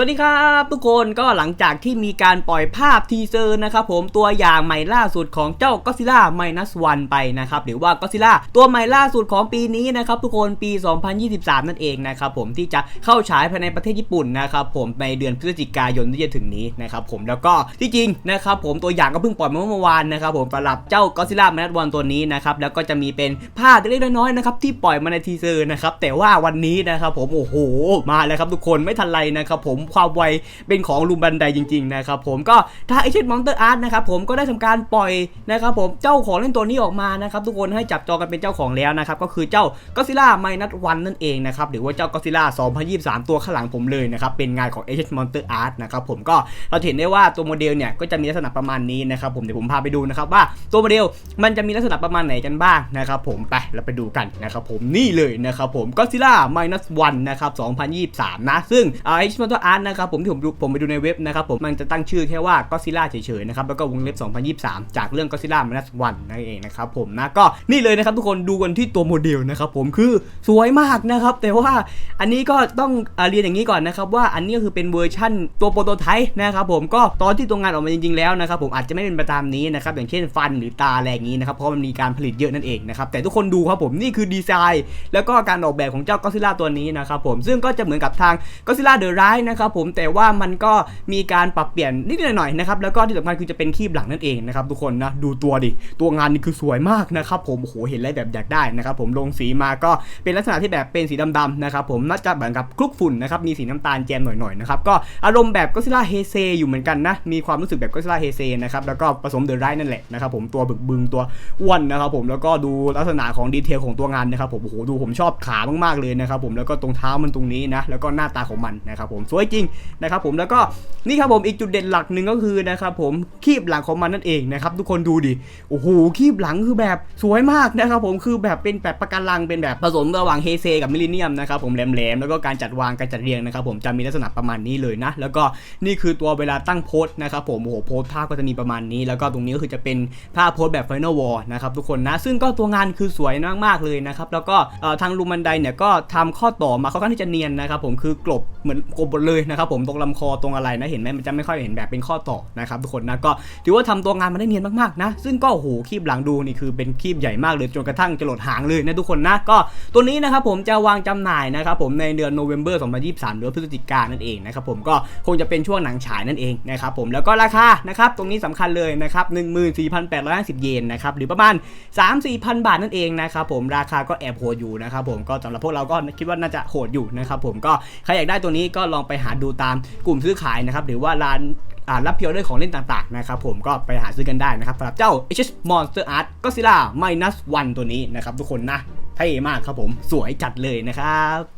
วัสดีครับทุกคนก็หลังจากที่มีการปล่อยภาพทีเซอร์นะครับผมตัวอย่างใหม่ล่าสุดของเจ้าก็ซิล่าไมนัสวันไปนะครับหรือว่าก็ซิล่าตัวใหม่ล่าสุดของปีนี้นะครับทุกคนปี 2023 นั่นเองนะครับผมที่จะเข้าฉายภายในประเทศญี่ปุ่นนะครับผมในเดือนพฤศจิกายนที่จะถึงนี้นะครับผมแล้วก็ที่จริงนะครับผมตัวอย่างก็เพิ่งปล่อยมาเมื่อวานนะครับผมสำหรับเจ้าก็ซิล่าไมนัสวันตัวนี้นะครับแล้วก็จะมีเป็นภาพเล็กน้อยนะครับที่ปล่อยมาในทีเซอร์นะครับแต่ว่าวันนี้นะครับผมโอ้โหมาแล้วครับทุกคนไม่ทันไรนะครับผมความไวเป็นของลุมบันไดจริงๆนะครับผมก็ถ้าไอเช่นมอนเตอร์อาร์ตนะครับผมก็ได้ทำการปล่อยนะครับผมเจ้าของเล่นตัวนี้ออกมานะครับทุกคนให้จับจองกันเป็นเจ้าของแล้วนะครับก็คือเจ้าก็ซิล่าไมนัสวันนั่นเองนะครับหรือว่าเจ้าก็ซิล่า2023 ตัวข้างหลังผมเลยนะครับเป็นงานของ a อเชนมอนเตอร์อาร์ตนะครับผมก็เราเห็นได้ว่าตัวโมเดลเนี่ยก็จะมีลักษณะประมาณนี้นะครับผมเดี๋ยวผมพาไปดูนะครับว่าตัวโมเดลมันจะมีลักษณะประมาณไหนกันบ้างนะครับผมไปเราไปดูกันนะครับผมนี่เลยนะครับผมก็ซิล่าไมนัสวันนะครับ2023 นะ ซึ่งเอชมนนะครับผมที่ผมดูผมไปดูในเว็บนะครับผมมันจะตั้งชื่อแค่ว่าก็ซิล่าเฉยๆนะครับแล้วก็วงเล็บ 2023 จากเรื่องก็ซิล่ามานัสวันนั่นเองนะครับผมนะก็นี่เลยนะครับทุกคนดูกันที่ตัวโมเดลนะครับผมคือสวยมากนะครับแต่ว่าอันนี้ก็ต้องอเรียนอย่างนี้ก่อนนะครับว่าอันนี้ก็คือเป็นเวอร์ชั่นตัวโปรโตไทป์นะครับผมก็ตอนที่ตัวงานออกมาจริงๆแล้วนะครับผมอาจจะไม่เป็นไปตามนี้นะครับอย่างเช่นฟันหรือตาอะไรอย่างนี้นะครับเพราะมันมีการผลิตเยอะนั่นเองนะครับแต่ทุกคนดูครับผมนี่คือดีไซน์ แล้วก็การออกแบบของเจ้าก็ซิล่าตัวนี้นะครับผมซึ่งก็จะเหมือนกับทางก็ซิล่าเดอะไรนะครับผมแต่ว่ามันก็มีการปรับเปลี่ยนนิดหน่อยนะครับแล้วก็ที่สำคัญคือจะเป็นคีบหลังนั่นเองนะครับทุกคนนะดูตัวดิตัวงานนี่คือสวยมากนะครับผมโหเห็นแล้วแบบอยากได้นะครับผมลงสีมาก็เป็นลักษณะที่แบบเป็นสีดำๆนะครับผมน่าจะเหมือนกับคลุกฝุ่นนะครับมีสีน้ำตาลแจมหน่อยๆนะครับก็อารมณ์แบบก็ซิล่าเฮเซอยู่เหมือนกันนะมีความรู้สึกแบบก็ซิล่าเฮเซนะครับแล้วก็ผสมเดอะไรนั่นแหละนะครับผมตัวบึกบึงตัวอ้วนนะครับผมแล้วก็ดูลักษณะของดีเทลของตัวงานนะครับผมโอ้โหดูผมชอบขามากๆเลยนะครับผมแล้วก็ตรงเท้ามันตรงนี้นะแล้วก็หน้าตาของมันนะครับผมสวยจริงนะครับผมแล้วก็นี่ครับผมอีกจุดเด่นหลักหนึ่งก็คือนะครับผมคีบหลังของมันนั่นเองนะครับทุกคนดูดิโอ้โหคีบหลังคือแบบสวยมากนะครับผมคือแบบเป็นแบบประกันลังเป็นแบบผสมระหว่างเฮเซกับมิลเลนเนียมนะครับผมแหลมๆแล้วก็การจัดวางการจัดเรียงนะครับผมจะมีลักษณะประมาณนี้เลยนะ แล้วก็นี่คือตัวเวลาตั้งโพสนะครับผมโอ้โหโพสต์ภาพก็จะมีประมาณนี้ แล้วก็ตรงนี้ก็คือจะเป็นภาพโพสแบบ Final War นะครับทุกคนนะซึ่งก็ตัวงานคือสวยมากๆเลยนะครับแล้วก็ทางลูมันไดเนี่ยก็ทำข้อต่อมาค่อนข้างที่จะเนียนนะครับผมคือกลบเหมือนกลบหมดเลยนะครับผมตรงลำคอตรงอะไรนะเห็นไหมมันจะไม่ค่อยเห็นแบบเป็นข้อต่อนะครับทุกคนนะก็ถือว่าทำตัวงานมาได้เนียนมากๆนะซึ่งก็โหคีบหลังดูนี่คือเป็นคีบใหญ่มากเลยจนกระทั่งจะหลดหางเลยนะทุกคนนะก็ตัวนี้นะครับผมจะวางจำหน่ายนะครับผมในเดือนโนเวม ber 2023หรือพฤศจิกายนนั่นเองนะครับผมก็คงจะเป็นช่วงหนังฉายนั่นเองนะครับผมแล้วก็ราคานะครับตรงนี้สำคัญเลยนะครับ14,850 เยนนะครับหรือประมาณ 3-4,000 บาทนั่นเองนะครับผมราคาก็แอบโหดอยู่นะครับผมก็สำหรับพวกเราก็คิดว่าน่าจะโหดอยู่นะครับผมก็ใครอยากได้ตัวนี้ก็ลองไปหาดูตามกลุ่มซื้อขายนะครับหรือว่าร้านรับพิออเดอร์ของเล่นต่างๆนะครับผมก็ไปหาซื้อกันได้นะครับสำหรับเจ้า HS Monster Art Godzilla Minus One ตัวนี้นะครับทุกคนนะเท่มากครับผมสวยจัดเลยนะครับ